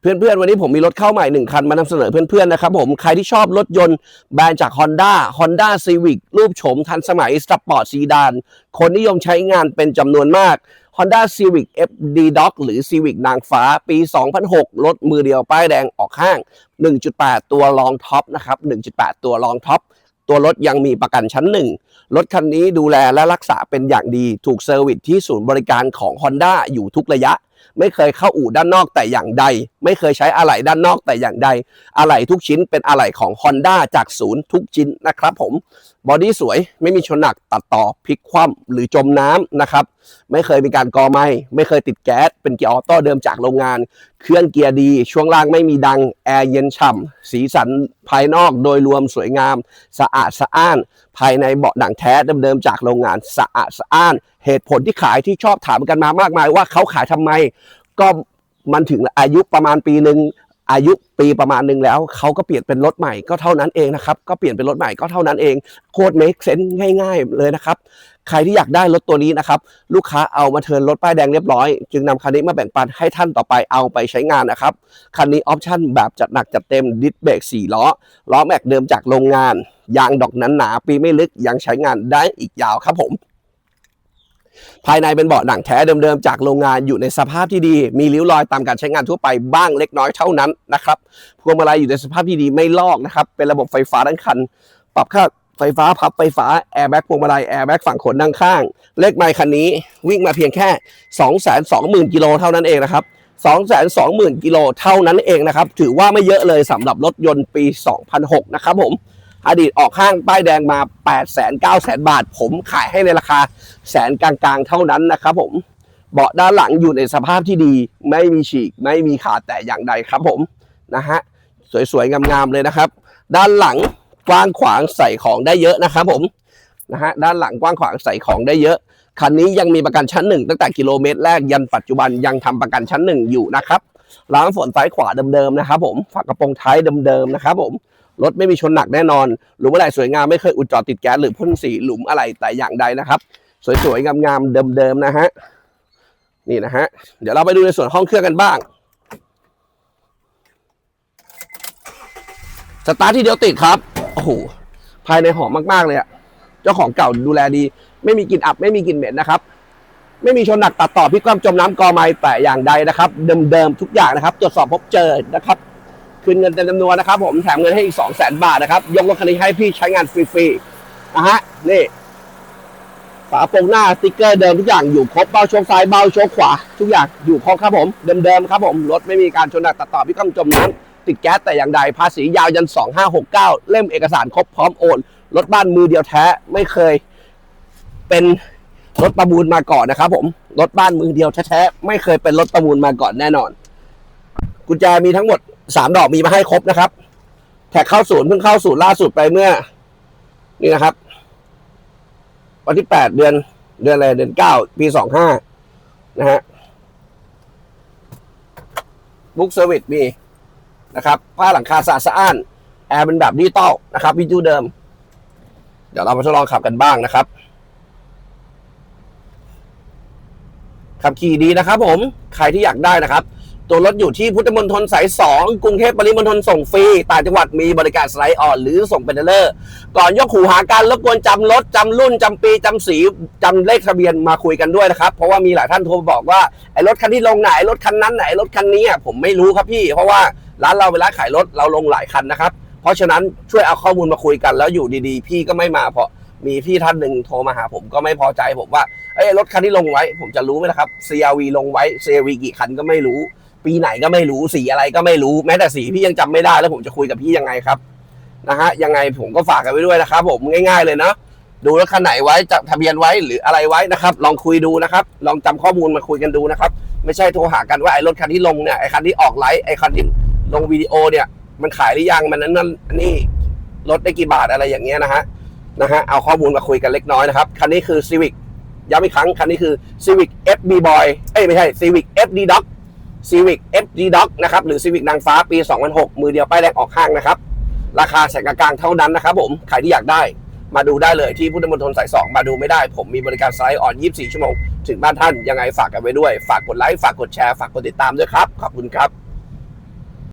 เพื่อนๆ วันนี้ผมมีรถเข้าใหม่หนึ่งคันมานำเสนอเพื่อนๆ นะครับผม ใครที่ชอบรถยนต์แบรนด์จาก Honda Honda Civic รูปโฉมทันสมัยสปอร์ตซีดาน คนนิยมใช้งานเป็นจำนวนมาก Honda Civic FD Doc หรือ Civic นางฟ้าปี 2006 รถมือเดียวป้ายแดงออกห้าง 1.8 ตัวรองท็อปนะครับ 1.8 ตัวรองท็อปตัวรถยังมีประกันชั้นหนึ่งรถคันนี้ดูแลและรักษาเป็นอย่างดี ถูกเซอร์วิสที่ศูนย์บริการของ Honda อยู่ทุกระยะไม่เคยเข้าอู่ด้านนอกแต่อย่างใด ไม่เคยใช้อะไหล่ด้านนอกแต่อย่างใด อะไหล่ทุกชิ้นเป็นอะไหล่ของ Honda จากศูนย์ทุกชิ้นนะครับผม บอดี้สวยไม่มีชนหนักตัดต่อพลิกคว่ำหรือจมน้ำนะครับ ไม่เคยมีการกอไหมไม่เคยติดแก๊ส เป็นเกียร์ออโต้เดิมจากโรงงาน เครื่องเกียร์ดี ช่วงล่างไม่มีดัง แอร์เย็นฉ่ำสีสันภายนอกโดยรวมสวยงาม สะอาดสะอ้าน ภายในเบาะหนังแท้เดิมๆจากโรงงานสะอาดสะอ้าน เหตุผลที่ขายที่ชอบถามกันมามากมายว่าเขาขายทำไม ก็มันถึงอายุประมาณปีหนึ่งอายุปีประมาณหนึ่งแล้วเขาก็เปลี่ยนเป็นรถใหม่ก็เท่านั้นเองนะครับก็เปลี่ยนเป็นรถใหม่ก็เท่านั้นเองโคตร make sense ง่าย ๆ เลยนะครับใครที่อยากได้รถตัวนี้นะครับลูกค้าเอามาเทินรถป้ายแดงเรียบร้อย จึงนำคันนี้มาแบ่งปันให้ท่านต่อไปเอาไปใช้งานนะครับคันนี้ออปชั่นแบบจัดหนักจัดเต็มดิสเบรก4ล้อล้อแม็กเดิมจากโรงงาน ยางดอกนั้นหนาปีไม่ลึกยังใช้งานได้อีกยาวครับผม ภายในเป็นเบาะหนังแท้เดิมๆจากโรงงานอยู่ในสภาพที่ดี มีริ้วรอยตามการใช้งานทั่วไปบ้างเล็กน้อยเท่านั้นนะครับพวงมาลัยอยู่ในสภาพที่ดีไม่ลอกนะครับเป็นระบบไฟฟ้าทั้งคัน ปรับค่าไฟฟ้าพับไฟฟ้าแอร์แบ็กพวงมาลัยแอร์แบ็กฝั่งขนด้านข้าง เลขไมล์คันนี้วิ่งมาเพียงแค่ 220,000กิโลเท่านั้นเองนะครับ220,000กิโลเท่านั้นเองนะครับ ถือว่าไม่เยอะเลยสำหรับรถยนต์ปี 2006 นะครับผม อดีตออกห้างป้ายแดงมา8 9 0 0 0 0บาท ผมขายให้ในราคาแสนกลางๆ เท่านั้นนะครับผมเบาะด้านหลังอยู่ในสภาพที่ดี ไม่มีฉีก ไม่มีขาดแต่อย่างใดครับผมนะฮะสวยๆงามๆเลยนะครับ ด้านหลังกว้างขวางใส่ของได้เยอะนะครับผมนะฮะด้านหลังกว้างขวางใส่ของได้เยอะคันนี้ยังมีประกันชั้นหนึ่งตั้งแต่กิโลเมตรแรกยันปัจจุบันยังทำประกันชั้นหนึ่งอยู่นะครับล้างฝนซ้ายขวาเดิมๆนะครับผมฝากระโปรงท้ายเดิมๆนะครับผม รถไม่มีชนหนักแน่นอน หลุมอะไรสวยงามไม่เคยอุดจอดติดแก๊สหรือพ่นสีหลุมอะไรแต่อย่างใดนะครับ สวยๆงามๆเดิมๆนะฮะนี่นะฮะเดี๋ยวเราไปดูในส่วนห้องเครื่องกันบ้างสตาร์ทที่เดียวติดครับโอ้โหภายในหอมมากๆเลยอะเจ้าของเก่าดูแลดี ไม่มีกลิ่นอับไม่มีกลิ่นเหม็นนะครับ ไม่มีชนหนักตัดต่อพลิกคว่ำจมน้ำกอไม้แต่อย่างใดนะครับ เดิมๆทุกอย่างนะครับ ตรวจสอบพบเจอนะครับ คืนเงินเต็มจำนวนนะครับผมแถมเงินให้อีก 2 0 0 0 0 0 บาทนะครับ ยกรถคันนี้ให้พี่ใช้งานฟรีๆนะฮะนี่ฝาโปรงหน้าสติ๊กเกอร์เดิมทุกอย่างอยู่ครบเบ้าโชคซ้ายเบ้าโชคขวา ทุกอย่างอยู่ครบครับผมเดิมๆครับผมรถไม่มีการชนหนักตัดต่อพี่ก้องจมน้ำติดแก๊สแต่อย่างใดภาษียาวยัน 2569 เล่มเอกสารครบพร้อมโอนรถบ้านมือเดียวแท้ไม่เคย เป็นรถประมูลมาก่อนนะครับผมรถบ้านมือเดียวแท้ๆไม่เคยเป็นรถประมูลมาก่อนแน่นอนกุญแจมีทั้งหมด สามดอกมีมาให้ครบนะครับ แท็กเข้าศูนย์เพิ่งเข้าศูนย์ล่าสุดไปเมื่อ นี่นะครับ วันที่แปดเดือน เดือนอะไรเดือนเก้าปีสองห้านะฮะบุ๊กเซอร์วิสมีนะครับผ้าหลังคาสะอาดสะอ้าน แอร์เป็นแบบดิจิตอลนะครับวิจูเดิม เดี๋ยวเรามาทดลองขับกันบ้างนะครับ ขับขี่ดีนะครับผม ใครที่อยากได้นะครับ ตัวรถอยู่ที่พุทธมณฑลสาย2กรุงเทพปริมณฑลส่งฟรีต่างจังหวัดมีบริการสไลด์ออนหรือส่งเป็นเลเลอร์ ก่อนยกหูหาการรบกวนจำรถจำรุ่นจำปีจำสีจำเลขทะเบียนมาคุยกันด้วยนะครับ เพราะว่ามีหลายท่านโทรมาบอกว่าไอ้รถคันที่ลงไหนรถคันนั้นไหนรถคันนี้ผมไม่รู้ครับพี่ เพราะว่าร้านเราเป็นร้านขายรถเราลงหลายคันนะครับ เพราะฉะนั้นช่วยเอาข้อมูลมาคุยกันแล้วอยู่ดีๆ พี่ก็ไม่มาเพราะมีพี่ท่านหนึ่งโทรมาหาผมก็ไม่พอใจผมว่าเอ้รถคันที่ลงไว้ ผมจะรู้ไหมล่ะครับ CRV ลงไว้ CRV กี่คันก็ไม่รู้ ปีไหนก็ไม่รู้สีอะไรก็ไม่รู้แม้แต่สีพี่ยังจำไม่ได้แล้วผมจะคุยกับพี่ยังไงครับนะฮะยังไงผมก็ฝากกันไว้ด้วยนะครับ ผมง่าย ๆเลยนะดูรถคันไหนไว้จับทะเบียนไว้หรืออะไรไว้นะครับ ลองคุยดูนะครับ ลองจำข้อมูลมาคุยกันดูนะครับ ไม่ใช่โทรหากันว่าไอ้รถคันที่ลงเนี่ยไอ้คันที่ออกไลฟ์ไอ้คันที่ลงวิดีโอเนี่ย มันขายหรือยังมันนั้นนั่นนี่ลดได้กี่บาทอะไรอย่างเงี้ยนะฮะนะฮะเอาข้อมูลมาคุยกันเล็กน้อยนะครับคันนี้คือ Civic ย้ำอีกครั้งคันนี้คือ Civic FB Boy เอ้ยไม่ใช่ Civic FD Dog Civic FD Doc นะครับหรือ Civic นางฟ้าปี 2006 มือเดียวป้ายแดงออกห้างนะครับ ราคาแสนกลางๆเท่านั้นนะครับผมใครที่อยากได้มาดูได้เลยที่พุทธมณฑลสาย2มาดูไม่ได้ ผมมีบริการไซส์ออน 24 ชั่วโมง ถึงบ้านท่านยังไงฝากกันไว้ด้วย ฝากกดไลค์ ฝากกดแชร์ ฝากกดติดตามด้วยครับ ขอบคุณครับ